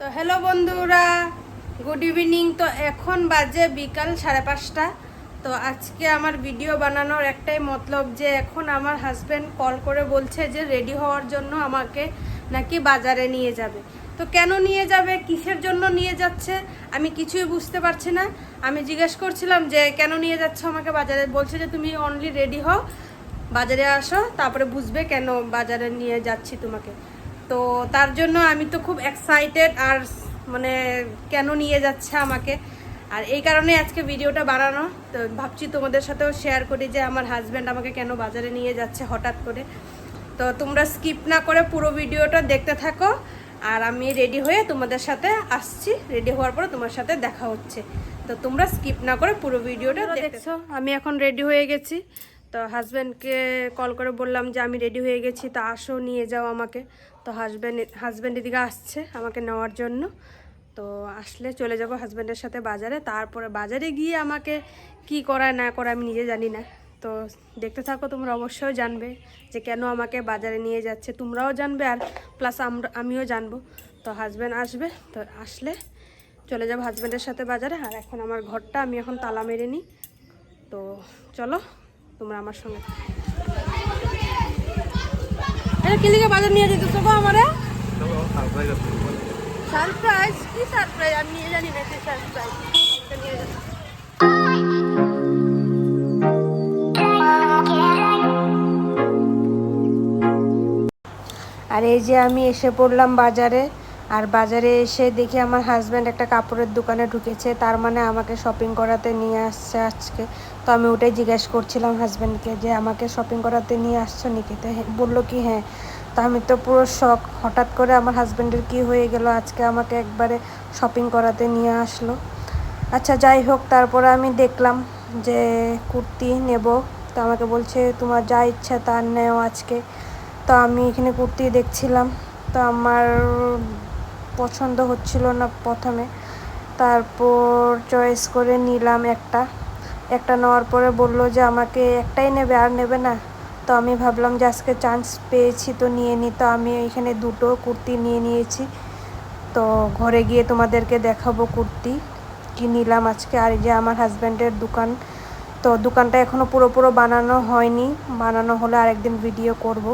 তো হ্যালো বন্ধুরা good evening তো এখন বাজে বিকাল সাড়ে পাঁচটা। তো আজকে আমার ভিডিও বানানোর একটাই মতলব যে এখন আমার হাজব্যান্ড কল করে বলছে যে রেডি হওয়ার জন্য আমাকে নাকি বাজারে নিয়ে যাবে। তো কেন নিয়ে যাবে, কিসের জন্য নিয়ে যাচ্ছে, আমি কিছুই বুঝতে পারছি না। আমি জিজ্ঞেস করছিলাম যে কেন নিয়ে যাচ্ছ আমাকে বাজারে? বলছে যে তুমি অনলি রেডি হও, বাজারে আসো, তারপরে বুঝবে কেন বাজারে নিয়ে যাচ্ছি তোমাকে। তো তার জন্য আমি তো খুব এক্সাইটেড আর মানে কেন নিয়ে যাচ্ছে আমাকে? আর এই কারণে আজকে ভিডিওটা বানানো। তো ভাবছি তোমাদের সাথেও শেয়ার করি যে আমার হাজব্যান্ড আমাকে কেন বাজারে নিয়ে যাচ্ছে হঠাৎ করে। তো তোমরা স্কিপ না করে পুরো ভিডিওটা দেখতে থাকো। আর আমি রেডি হয়ে তোমাদের সাথে আসছি। রেডি হওয়ার পরে তোমার সাথে দেখা হচ্ছে। তো তোমরা স্কিপ না করে পুরো ভিডিওটা দেখছ আমি এখন রেডি হয়ে গেছি। তো হাজব্যান্ডকে কল করে বললাম যে আমি রেডি হয়ে গেছি তা আসো নিয়ে যাও আমাকে। তো হাজব্যান্ড হাজব্যান্ড এদিকে আসছে আমাকে নেওয়ার জন্য। তো আসলে চলে যাব হাজব্যান্ডের সাথে বাজারে। তারপরে বাজারে গিয়ে আমাকে কি করায়, না করা আমি নিজে জানি না। তো দেখতে থাকো, তোমরা অবশ্যই জানবে যে কেন আমাকে বাজারে নিয়ে যাচ্ছে। তোমরাও জানবে আর প্লাস আমরা, আমিও জানব। তো হাজব্যান্ড আসবে, তো আসলে চলে যাব হাজব্যান্ডের সাথে বাজারে। আর এখন আমার ঘরটা, আমি এখন তালা মেরে নিই। তো চলো, তোমরা আমার সঙ্গে এটা কিলিকে বাজার নিয়ে আমারে? সারপ্রাইজ কি সারপ্রাইজ আমি নিয়ে জানি না কি সারপ্রাইজ নিয়ে যাচ্ছি আর এই যে আমি এসে পড়লাম বাজারে আর বাজারে এসে দেখি আমার হাজব্যান্ড একটা কাপড়ের দোকানে ঢুকেছে তার মানে আমাকে শপিং করাতে নিয়ে আসছে আজকে। তো আমি ওটাই জিজ্ঞেস করছিলাম হাজব্যান্ডকে যে, আমাকে শপিং করাতে নিয়ে আসছো নাকি? তো বলল কি হ্যাঁ। তো আমি তো পুরো শখ হঠাৎ করে আমার হাজব্যান্ডের কি হয়ে গেল? আজকে আমাকে একবারে শপিং করাতে নিয়ে আসলো। আচ্ছা যাই হোক, তারপরে আমি দেখলাম যে কুর্তি নেব। তো আমাকে বলছে, তোমার যা ইচ্ছা তা নেও আজকে। তো আমি এখানে কুর্তি দেখছিলাম। তো আমার পছন্দ হচ্ছিল না প্রথমে। তারপর চয়েস করে নিলাম একটা। একটা নেওয়ার পরে বলল যে, আমাকে একটাই নেবে আর নেবে না। তো আমি ভাবলাম যে, আজকে চান্স পেয়েছি তো নিয়ে নিই তো আমি এখানে দুটো কুর্তি নিয়ে নিয়েছি। তো ঘরে গিয়ে তোমাদেরকে দেখাবো কুর্তি কি নিলাম আজকে। আর যে আমার হাজব্যান্ডের দোকান, তো দোকানটা এখনও পুরোপুরো বানানো হয়নি। বানানো হলে আরেকদিন ভিডিও করব।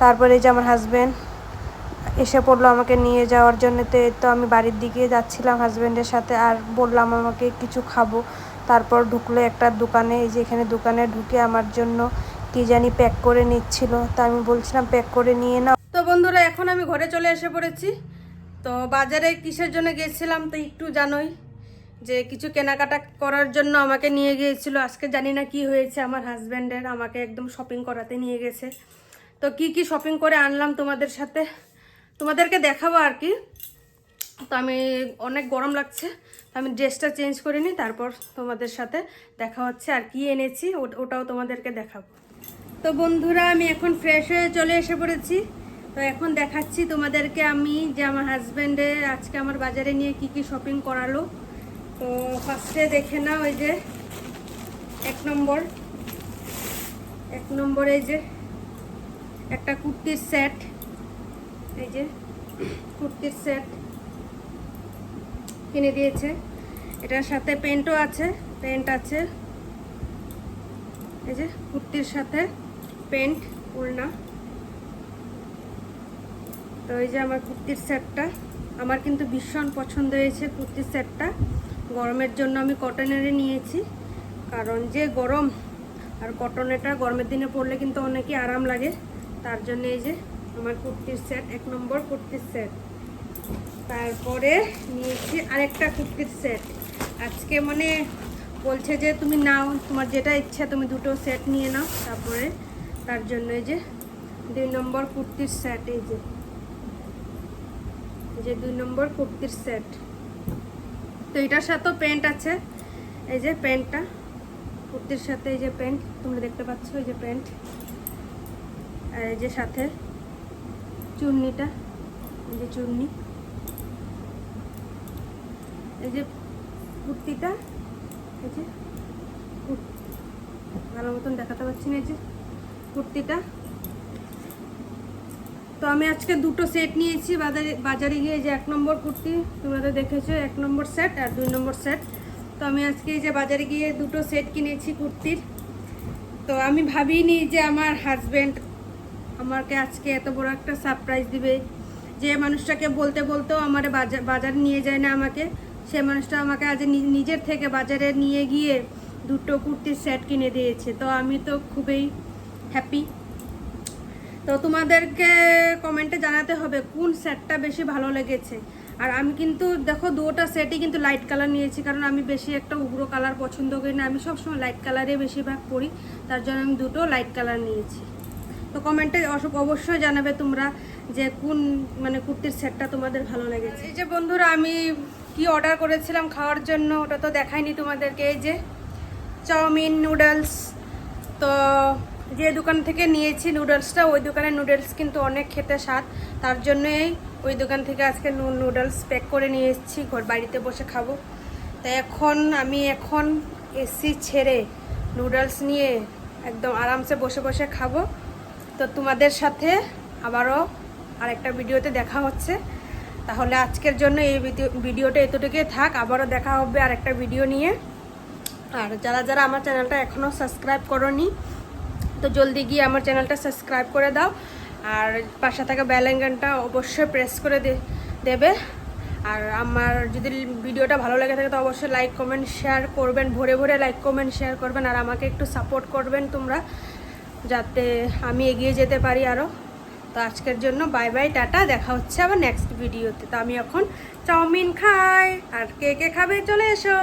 তারপরে যে আমার হাজব্যান্ড এসে পড়ল আমাকে নিয়ে যাওয়ার জন্য। তো আমি বাড়ির দিকে যাচ্ছিলাম হাজব্যান্ডের সাথে। আর বললাম, আমাকে কিছু খাব। তারপর ঢুকলো একটা দোকানে, এই যে এখানে দোকানে ঢুকে আমার জন্য কি জানি প্যাক করে নিচ্ছিল। তা আমি বলছিলাম প্যাক করে নিয়ে নাও। তো বন্ধুরা, এখন আমি ঘরে চলে এসে পড়েছি। তো বাজারে কিসের জন্য গেছিলাম তো একটু জানোই। যে কিছু কেনাকাটা করার জন্য আমাকে নিয়ে গিয়েছিল। আজকে জানি না কি হয়েছে, আমার হাজব্যান্ডের আমাকে একদম শপিং করাতে নিয়ে গেছে। তো কি কি শপিং করে আনলাম তোমাদের সাথে? তোমাদেরকে দেখাবো আর কি। তো আমি অনেক গরম লাগছে আমি ড্রেসটা চেঞ্জ করে নিই, তারপর তোমাদের সাথে দেখা হচ্ছে আর কি এনেছি ওটাও তোমাদেরকে দেখাবো। তো বন্ধুরা, আমি এখন ফ্রেশ হয়ে চলে এসে পড়েছি, তো এখন দেখাচ্ছি তোমাদেরকে আমি যে আমার হাজব্যান্ডে আজকে আমার বাজারে নিয়ে কি কি শপিং করালো। তো ফার্স্টে দেখে নাও ওই যে, এক নম্বর এক নম্বর এই যে, একটা কুর্তির সেট এই যে, কুর্তির সেট কিনে দিয়েছে। এটার সাথে প্যান্টও আছে প্যান্ট আছে। এই যে কুর্তির সাথে প্যান্ট উড়না তো এই যে আমার কুর্তির সেটটা। আমার কিন্তু ভীষণ পছন্দ হয়েছে কুর্তির সেটটা। গরমের জন্য আমি কটনেরই নিয়েছি। কারণ যে গরম, আর কটনেটা গরমের দিনে পরলে কিন্তু অনেকই আরাম লাগে। তার জন্য এই যে আমার কুর্তির সেট, এক নম্বর কুর্তির সেট। তারপরে নিয়েছি আরেকটা কুর্তির সেট। আজকে মানে বলছে যে তুমি নাও, তোমার যেটা ইচ্ছা তুমি দুটো সেট নিয়ে নাও তারপরে তার জন্য এই যে দুই নম্বর কুর্তির সেট, এই যে। যে দুই নম্বর কুর্তির সেট। তো এটার সাথেও প্যান্ট আছে, এই যে প্যান্টটা। কুর্তির সাথে এই যে প্যান্ট, তোমরা দেখতে পাচ্ছ এই যে প্যান্ট। আর এই যে সাথে চুন্নিটা, এই যে চুন্নি। এই যে কুর্তিটা, এই যে ভালো মতন দেখাতে পারছি না এই যে কুর্তিটা। তো আমি আজকে দুটো সেট নিয়েছি, বাজারে বাজারে গিয়ে যে এক নম্বর কুর্তি, তোমরা তো দেখেছ এক নম্বর সেট আর দুই নম্বর সেট। তো আমি আজকে এই যে বাজারে গিয়ে দুটো সেট কিনেছি কুর্তির। তো আমি ভাবিনি যে আমার হাজব্যান্ড আমাকে আজকে এত বড় একটা সারপ্রাইজ দিবে। যে মানুষটাকে বলতে বলতেও আমার বাজার বাজারে নিয়ে যায় না আমাকে। সে মানুষটা আমাকে আজ নিজের থেকে বাজারে নিয়ে গিয়ে দুটো কুর্তির সেট কিনে দিয়েছে। তো আমি তো খুবই হ্যাপি তো তোমাদেরকে কমেন্টে জানাতে হবে কোন সেটটা বেশি ভালো লেগেছে। আর আমি কিন্তু, দেখো, দুটো সেটই কিন্তু লাইট কালার নিয়েছি, কারণ আমি বেশি একটা উগ্র কালার পছন্দ করি না। আমি সবসময় লাইট কালারে বেশিরভাগ পরি, তার জন্য আমি দুটো লাইট কালার নিয়েছি। তো কমেন্টে অবশ্যই জানাবে তোমরা যে কোন মানে কুর্তির সেটটা তোমাদের ভালো লেগেছে। এই যে বন্ধুরা, আমি কি অর্ডার করেছিলাম খাওয়ার জন্য ওটা তো দেখাইনি তোমাদেরকে, এই যে চাউমিন নুডলস তো যে দোকান থেকে নিয়েছি নুডলসটা ওই দোকানের নুডলস কিন্তু অনেক খেতে স্বাদ। তার জন্যই ওই দোকান থেকে আজকে নুডলস প্যাক করে নিয়ে এসেছি, ঘর বাড়িতে বসে খাব। তাই এখন আমি এখন এসি ছেড়ে নুডলস নিয়ে একদম আরামসে বসে বসে খাব। তো তোমাদের সাথে আবারও আরেকটা ভিডিওতে দেখা হচ্ছে। তাহলে আজকের জন্য এই ভিডিও- ভিডিওটা এতটুকুই থাক। আবারও দেখা হবে আর একটা ভিডিও নিয়ে। আর যারা যারা আমার চ্যানেলটা এখনও সাবস্ক্রাইব করনি, তো জলদি গিয়ে আমার চ্যানেলটা সাবস্ক্রাইব করে দাও। আর পাশে থাকা ব্যালেঙ্গানটা অবশ্যই প্রেস করে দেবে। আর আমার যদি ভিডিওটা ভালো লেগে থাকে, তো অবশ্যই লাইক, কমেন্ট, শেয়ার করবেন। ভরে ভরে লাইক, কমেন্ট, শেয়ার করবেন। আর আমাকে একটু সাপোর্ট করবেন তোমরা, যাতে আমি এগিয়ে যেতে পারি আরও। তো আজকের জন্য বাই বাই টাটা, দেখা হচ্ছে আবার নেক্সট ভিডিওতে তো আমি এখন চাউমিন খাই, আর কে কে খাবে চলে এসো।